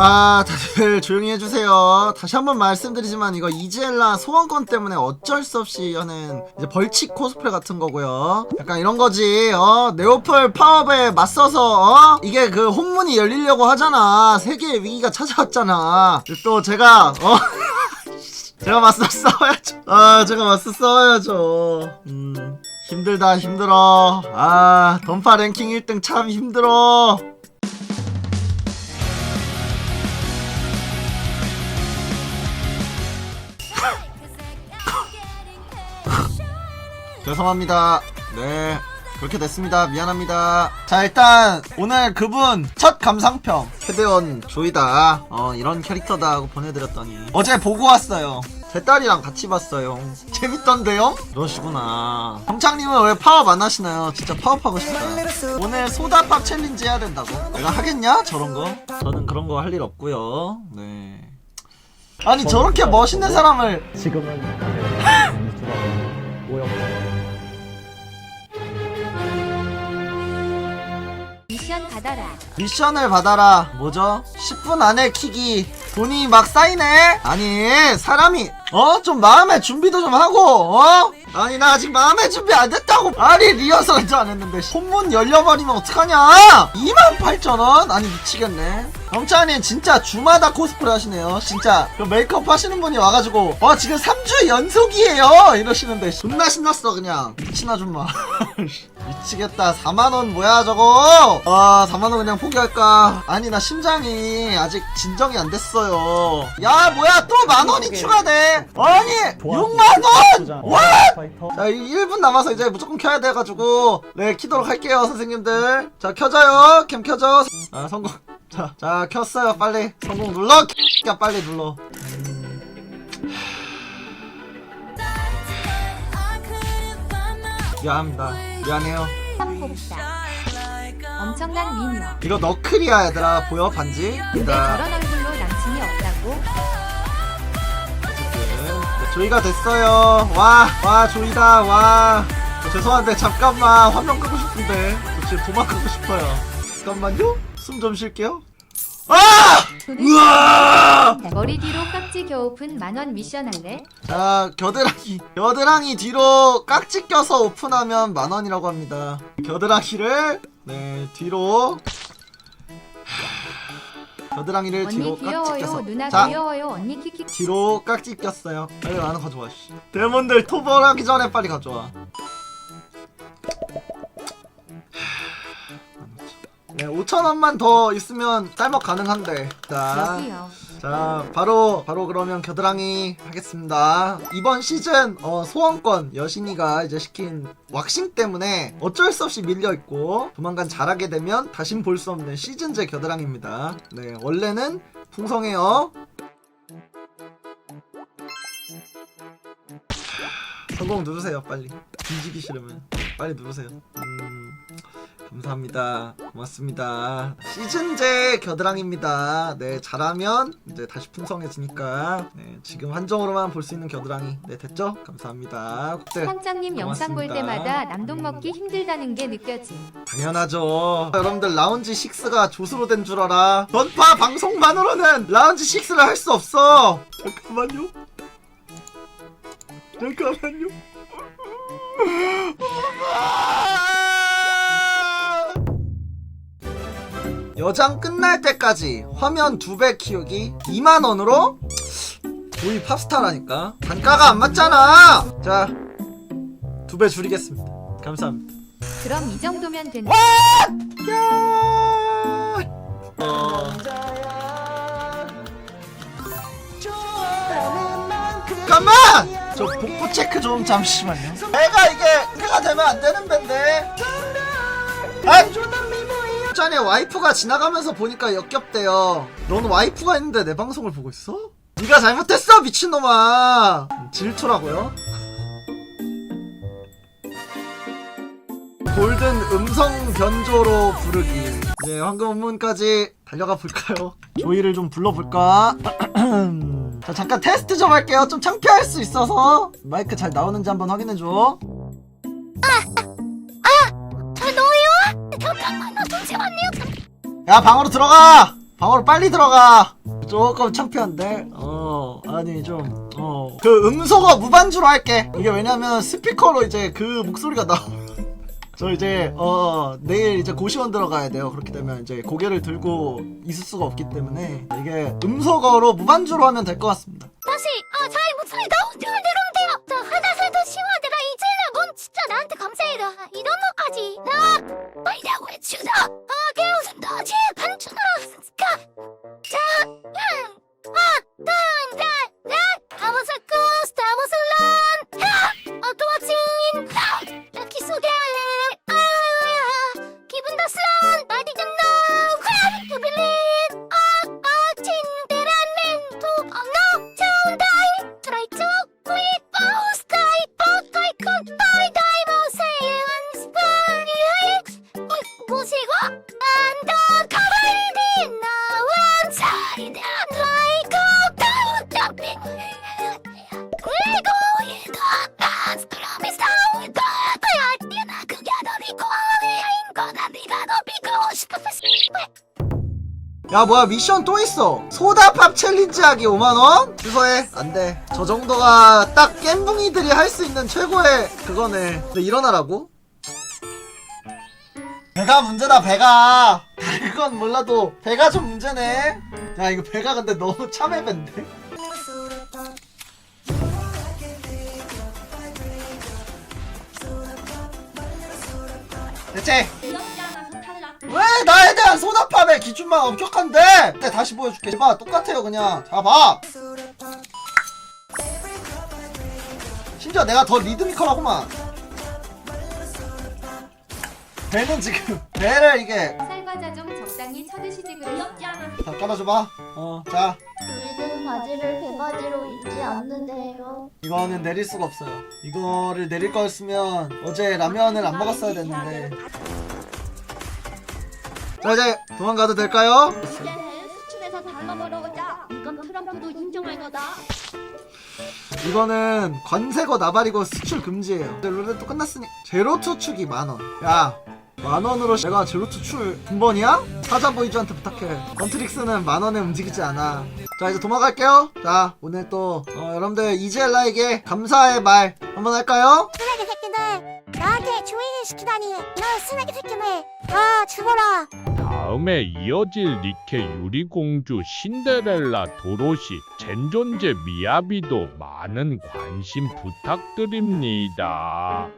아 다들 조용히 해주세요. 다시 한번 말씀드리지만 이거 이지엘라 소원권 때문에 어쩔 수 없이 하는 이제 벌칙 코스프레 같은 거고요. 약간 이런 거지 어? 네오플 파업에 맞서서 어? 이게 그 혼문이 열리려고 하잖아. 세계의 위기가 찾아왔잖아. 또 제가 어? 제가 맞서 싸워야죠. 아 제가 맞서 싸워야죠. 음 힘들다 힘들어. 아 던파 랭킹 1등 참 힘들어 죄송합니다. 네. 그렇게 됐습니다. 미안합니다. 자, 일단, 오늘 그분 첫 감상평. 캐대원 조이다. 어, 이런 캐릭터다 하고 보내드렸더니. 어제 보고 왔어요. 제 딸이랑 같이 봤어요. 재밌던데요? 그러시구나. 정창님은 왜 파업 안 하시나요? 진짜 파업하고 싶다. 오늘 소다팝 챌린지 해야 된다고? 내가 하겠냐? 저런 거? 저는 그런 거 할 일 없고요. 네. 아니, 저렇게 멋있는 사람을 지금은 받아라. 미션을 받아라. 뭐죠? 10분 안에 키기. 돈이 막 쌓이네? 아니, 사람이, 어? 좀 마음의 준비도 좀 하고, 어? 아니, 나 아직 마음의 준비 안 됐다고. 아니, 리허설도 안 했는데, 혼문 열려버리면 어떡하냐? 28,000원? 아니, 미치겠네. 영찬이 진짜 주마다 코스프레 하시네요. 진짜. 그 메이크업 하시는 분이 와가지고, 어, 지금 3주 연속이에요! 이러시는데, 존나 신났어, 그냥. 미친 아줌마. 미치겠다. 4만원 뭐야, 저거? 아, 4만원 그냥 포기할까? 아니, 나 심장이 아직 진정이 안 됐어요. 야, 뭐야, 또 만원이 추가돼! 아니! 6만원! 와! 파이터 자, 1분 남아서 이제 무조건 켜야 돼가지고, 네, 키도록 할게요, 선생님들. 자, 켜져요. 캠 켜져. 아, 성공. 자, 자, 켰어요. 빨리. 성공 눌러. 야, 빨리 눌러. 미안합니다. 미안해요. 삼복사. 엄청난 미녀. 이거 너클이야, 얘들아. 보여, 반지? 근데 자, 저런 얼굴로 남친이 없다고? 네, 조이가 됐어요. 와, 와, 조이다, 와. 어, 죄송한데, 잠깐만. 화면 끄고 싶은데. 저 지금 도망 가고 싶어요. 잠깐만요. 숨 좀 쉴게요. 아! 우와! 머리 뒤로 깍지 겨우픈 만원 미션 할래? 자, 겨드랑이. 겨드랑이 뒤로 깍지 껴서 오픈하면 만원이라고 합니다. 겨드랑이를, 네, 뒤로. 겨드랑이를 뒤로 언니 깍지 귀여워요. 껴서. 누나 자, 귀여워요. 언니 키키. 뒤로 깍지 꼈어요. 빨리 나는 가져와, 씨. 데몬들 토벌하기 전에 빨리 가져와. 네, 5천원만 더 있으면 쌀먹 가능한데. 자, 여기요. 자, 바로, 바로 그러면 겨드랑이 하겠습니다. 이번 시즌, 어, 소원권 여신이가 이제 시킨 왁싱 때문에 어쩔 수 없이 밀려있고, 조만간 잘하게 되면 다신 볼 수 없는 시즌제 겨드랑이입니다. 네, 원래는 풍성해요. 성공 누르세요, 빨리. 뒤지기 싫으면. 빨리 누르세요. 음, 감사합니다. 고맙습니다. 시즌제 겨드랑이입니다. 네, 잘하면 이제 다시 풍성해지니까. 네, 지금 한정으로만 볼 수 있는 겨드랑이. 네, 됐죠? 감사합니다. 네, 상장님 영상 볼. 때마다 남돈 먹기 힘들다는 게 느껴짐. 당연하죠. 여러분들 라운지 6가 조수로 된 줄 알아. 전파 방송만으로는 라운지 6를 할 수 없어. 잠깐만요. 잠깐만요. 여장 끝날 때까지 화면 두 배 키우기 2만 원으로 우리 팝스타라니까 단가가 안 맞잖아. 자, 두 배 줄이겠습니다. 감사합니다. 그럼 이 정도면 된다. 야! 어. 잠깐만! 저 복부 체크 좀 잠시만요. 내가 이게 해가 되면 안 되는 밴데. 아! 전에 와이프가 지나가면서 보니까 역겹대요. 넌 와이프가 있는데 내 방송을 보고 있어? 네가 잘못했어 미친놈아. 질투라고요? 골든 음성 변조로 부르기. 이제 황금 문까지 달려가 볼까요? 조이를 좀 불러볼까? 자 잠깐 테스트 좀 할게요. 좀 창피할 수 있어서 마이크 잘 나오는지 한번 확인해 줘. 야 방으로 들어가. 방으로 빨리 들어가 조금 창피한데 어 아니 좀 어 그 음소거 무반주로 할게 이게 왜냐면 스피커로 이제 그 목소리가 나. 저 이제 어 내일 이제 고시원 들어가야 돼요. 그렇게 되면 이제 고개를 들고 있을 수가 없기 때문에 이게 음소거로 무반주로 하면 될 것 같습니다. 다시 아잘 목소리 나온 줄 내려오 야 뭐야 미션 또 있어. 소다팝 챌린지 하기 5만원? 취소해. 안돼. 저 정도가 딱 겜붕이들이 할 수 있는 최고의 그거네. 근데 일어나라고? 배가 문제다 배가. 그건 몰라도 배가 좀 문제네. 야 이거 배가 근데 너무 참외배인데? 대체 왜 나에 대한 소다팝의 기준만 엄격한데? 네, 다시 보여줄게. 봐, 똑같아요, 그냥. 자, 봐. 심지어 내가 더 리드미컬하구만. 배는 지금 배를 이게 쌀과자 좀 적당히 쳐드시지 그래요? 자 깔아줘봐. 어, 자 우리는 바지를 배바지로 입지 않는데요. 이거는 내릴 수가 없어요. 이거를 내릴 거였으면 어제 라면을 안 먹었어야 됐는데. 자 이제 도망가도 될까요? 이제 수출에서 달러 벌어오자. 이건 트럼프도 인정할 거다. 이거는 관세거 나발이고 수출 금지예요. 이제 룰렛도 끝났으니 제로 투 축이 만 원. 야. 만 원으로 내가 제로 투 출 군번이야? 사자 보이즈한테 부탁해. 건트릭스는 만 원에 움직이지 않아. 자 이제 도망갈게요. 자 오늘 또 어, 여러분들 이젤라에게 감사의 말 한번 할까요? 순하게 새끼들 나한테 주인을 시키다니 너 순하게 새끼들 다 죽어라. 다음에 이어질 니케 유리공주 신데렐라 도로시 젠존제 미야비도 많은 관심 부탁드립니다.